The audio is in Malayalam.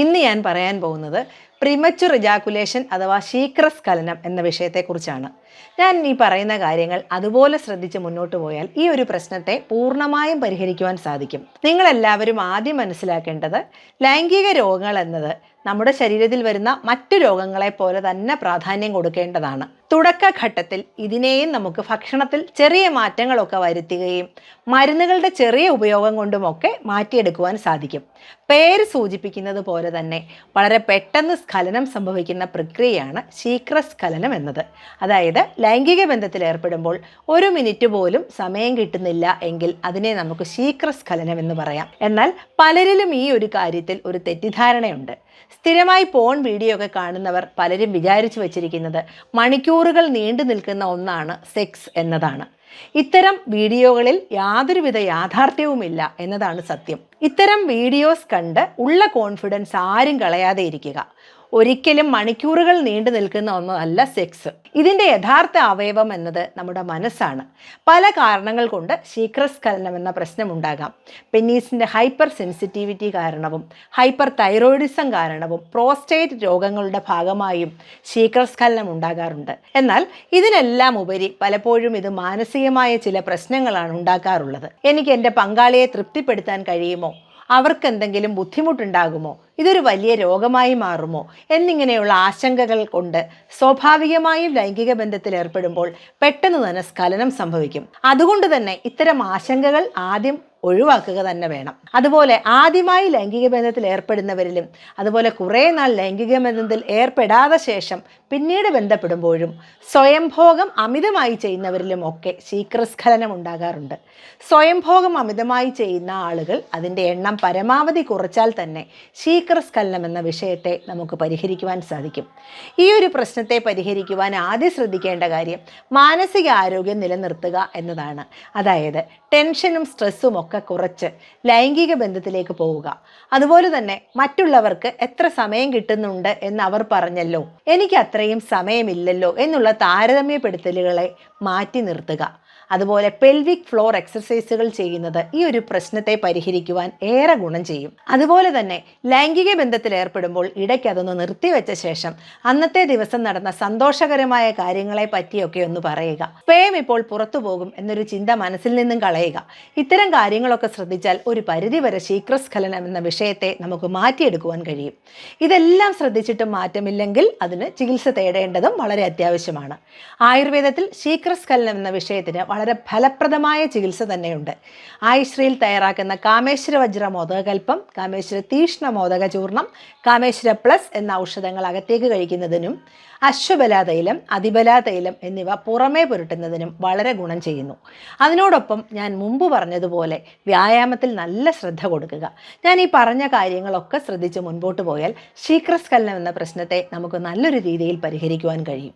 ഇന്ന് ഞാൻ പറയാൻ പോകുന്നത് പ്രിമച്ചുർ ഇജാക്കുലേഷൻ അഥവാ ശീക്രസ്ഖലനം എന്ന വിഷയത്തെക്കുറിച്ചാണ്. ഞാൻ ഈ പറയുന്ന കാര്യങ്ങൾ അതുപോലെ ശ്രദ്ധിച്ച് മുന്നോട്ട് പോയാൽ ഈ ഒരു പ്രശ്നത്തെ പൂർണമായും പരിഹരിക്കുവാൻ സാധിക്കും. നിങ്ങളെല്ലാവരും ആദ്യം മനസ്സിലാക്കേണ്ടത് ലൈംഗിക രോഗങ്ങൾ എന്നത് നമ്മുടെ ശരീരത്തിൽ വരുന്ന മറ്റു രോഗങ്ങളെ പോലെ തന്നെ പ്രാധാന്യം കൊടുക്കേണ്ടതാണ്. തുടക്കഘട്ടത്തിൽ ഇതിനെയും നമുക്ക് ഭക്ഷണത്തിൽ ചെറിയ മാറ്റങ്ങളൊക്കെ വരുത്തുകയും മരുന്നുകളുടെ ചെറിയ ഉപയോഗം കൊണ്ടുമൊക്കെ മാറ്റിയെടുക്കുവാൻ സാധിക്കും. പേര് സൂചിപ്പിക്കുന്നത് പോലെ തന്നെ വളരെ പെട്ടെന്ന് സ്ഖലനം സംഭവിക്കുന്ന പ്രക്രിയയാണ് ശീഘ്രസ്ഖലനം എന്നത്. അതായത് ലൈംഗിക ബന്ധത്തിൽ ഏർപ്പെടുമ്പോൾ ഒരു മിനിറ്റ് പോലും സമയം കിട്ടുന്നില്ല എങ്കിൽ അതിനെ നമുക്ക് ശീഘ്രസ്ഖലനം എന്ന് പറയാം. എന്നാൽ പലരിലും ഈ ഒരു കാര്യത്തിൽ ഒരു തെറ്റിദ്ധാരണയുണ്ട്. സ്ഥിരമായി പോൺ വീഡിയോ ഒക്കെ കാണുന്നവർ പലരും വിചാരിച്ചു വച്ചിരിക്കുന്നത് മണിക്കൂറുകൾ നീണ്ടു നിൽക്കുന്ന ഒന്നാണ് സെക്സ് എന്നതാണ്. ഇത്തരം വീഡിയോകളിൽ യാതൊരുവിധ യാഥാർത്ഥ്യവുമില്ല എന്നതാണ് സത്യം. ഇത്തരം വീഡിയോസ് കണ്ട് ഉള്ള കോൺഫിഡൻസ് ആരും കളയാതെ ഇരിക്കുക. ഒരിക്കലും മണിക്കൂറുകൾ നീണ്ടു നിൽക്കുന്ന ഒന്നല്ല സെക്സ് ഇതിന്റെ യഥാർത്ഥ അവയവം എന്നത് നമ്മുടെ മനസ്സാണ്. പല കാരണങ്ങൾ കൊണ്ട് ശീഘ്രസ്ഖലനം എന്ന പ്രശ്നമുണ്ടാകാം. പെന്നീസിന്റെ ഹൈപ്പർ സെൻസിറ്റിവിറ്റി കാരണവും ഹൈപ്പർ തൈറോയിഡിസം കാരണവും പ്രോസ്റ്റേറ്റ് രോഗങ്ങളുടെ ഭാഗമായും ശീഘ്രസ്ഖലനം ഉണ്ടാകാറുണ്ട്. എന്നാൽ ഇതിനെല്ലാം ഉപരി പലപ്പോഴും ഇത് മാനസികമായ ചില പ്രശ്നങ്ങളാണ് ഉണ്ടാക്കാറുള്ളത് എനിക്ക് എന്റെ പങ്കാളിയെ തൃപ്തിപ്പെടുത്താൻ കഴിയുമോ? അവർക്ക് എന്തെങ്കിലും ബുദ്ധിമുട്ടുണ്ടാകുമോ? ഇതൊരു വലിയ രോഗമായി മാറുമോ? എന്നിങ്ങനെയുള്ള ആശങ്കകൾ കൊണ്ട് സ്വാഭാവികമായും ലൈംഗിക ബന്ധത്തിൽ ഏർപ്പെടുമ്പോൾ പെട്ടെന്ന് തന്നെ സ്ഖലനം സംഭവിക്കും. അതുകൊണ്ട് തന്നെ ഇത്തരം ആശങ്കകൾ ആദ്യം ഒഴിവാക്കുക തന്നെ വേണം. അതുപോലെ ആദ്യമായി ലൈംഗിക ബന്ധത്തിൽ ഏർപ്പെടുന്നവരിലും അതുപോലെ കുറേ നാൾ ലൈംഗിക ബന്ധത്തിൽ ഏർപ്പെടാതെ ശേഷം പിന്നീട് ബന്ധപ്പെടുമ്പോഴും സ്വയംഭോഗം അമിതമായി ചെയ്യുന്നവരിലും ഒക്കെ ശീക്രസ്ഖലനം ഉണ്ടാകാറുണ്ട്. സ്വയംഭോഗം അമിതമായി ചെയ്യുന്ന ആളുകൾ അതിന്റെ എണ്ണം പരമാവധി കുറച്ചാൽ തന്നെ ശീക്രസ്ഖലനം എന്ന വിഷയത്തെ നമുക്ക് പരിഹരിക്കുവാൻ സാധിക്കും. ഈ ഒരു പ്രശ്നത്തെ പരിഹരിക്കുവാൻ ആദ്യം ശ്രദ്ധിക്കേണ്ട കാര്യം മാനസിക ആരോഗ്യം നിലനിർത്തുക എന്നതാണ്. അതായത് ടെൻഷനും സ്ട്രെസ്സും ഒക്കെ കുറച്ച് ലൈംഗിക ബന്ധത്തിലേക്ക് പോവുക. അതുപോലെ തന്നെ മറ്റുള്ളവർക്ക് എത്ര സമയം കിട്ടുന്നുണ്ട് എന്ന് അവർ പറഞ്ഞല്ലോ. എനിക്ക് അത്രയും സമയമില്ലല്ലോ എന്നുള്ള താരതമ്യപ്പെടുത്തലുകളെ മാറ്റി നിർത്തുക. അതുപോലെ പെൽവിക് ഫ്ലോർ എക്സസൈസുകൾ ചെയ്യുന്നത് ഈ ഒരു പ്രശ്നത്തെ പരിഹരിക്കുവാൻ ഏറെ ഗുണം ചെയ്യും. അതുപോലെ തന്നെ ലൈംഗിക ബന്ധത്തിൽ ഏർപ്പെടുമ്പോൾ ഇടയ്ക്ക് അതൊന്ന് നിർത്തിവെച്ച ശേഷം അന്നത്തെ ദിവസം നടന്ന സന്തോഷകരമായ കാര്യങ്ങളെ പറ്റിയൊക്കെ ഒന്ന് പറയുക. പേം ഇപ്പോൾ പുറത്തു പോകും എന്നൊരു ചിന്ത മനസ്സിൽ നിന്നും കളയുക. ഇത്തരം കാര്യങ്ങളൊക്കെ ശ്രദ്ധിച്ചാൽ ഒരു പരിധിവരെ ശീക്രസ്ഖലനം എന്ന വിഷയത്തെ നമുക്ക് മാറ്റിയെടുക്കുവാൻ കഴിയും. ഇതെല്ലാം ശ്രദ്ധിച്ചിട്ടും മാറ്റമില്ലെങ്കിൽ അതിന് ചികിത്സ തേടേണ്ടതും വളരെ അത്യാവശ്യമാണ്. ആയുർവേദത്തിൽ ശീക്രസ്ഖലനം എന്ന വിഷയത്തിന് വളരെ ഫലപ്രദമായ ചികിത്സ തന്നെയുണ്ട്. ആയുശ്രീയിൽ തയ്യാറാക്കുന്ന കാമേശ്വര വജ്ര മോദകൽപ്പം കാമേശ്വര തീഷ്ണ മോദക ചൂർണം കാമേശ്വര പ്ലസ് എന്ന ഔഷധങ്ങൾ അകത്തേക്ക് കഴിക്കുന്നതിനും അശ്വബലാ തൈലം അതിബലാ തൈലം എന്നിവ പുറമേ പുരട്ടുന്നതിനും വളരെ ഗുണം ചെയ്യുന്നു. അതിനോടൊപ്പം ഞാൻ മുമ്പ് പറഞ്ഞതുപോലെ വ്യായാമത്തിൽ നല്ല ശ്രദ്ധ കൊടുക്കുക. ഞാൻ ഈ പറഞ്ഞ കാര്യങ്ങളൊക്കെ ശ്രദ്ധിച്ച് മുൻപോട്ട് പോയാൽ ശീക്രസ്ഖലനം എന്ന പ്രശ്നത്തെ നമുക്ക് നല്ലൊരു രീതിയിൽ പരിഹരിക്കുവാൻ കഴിയും.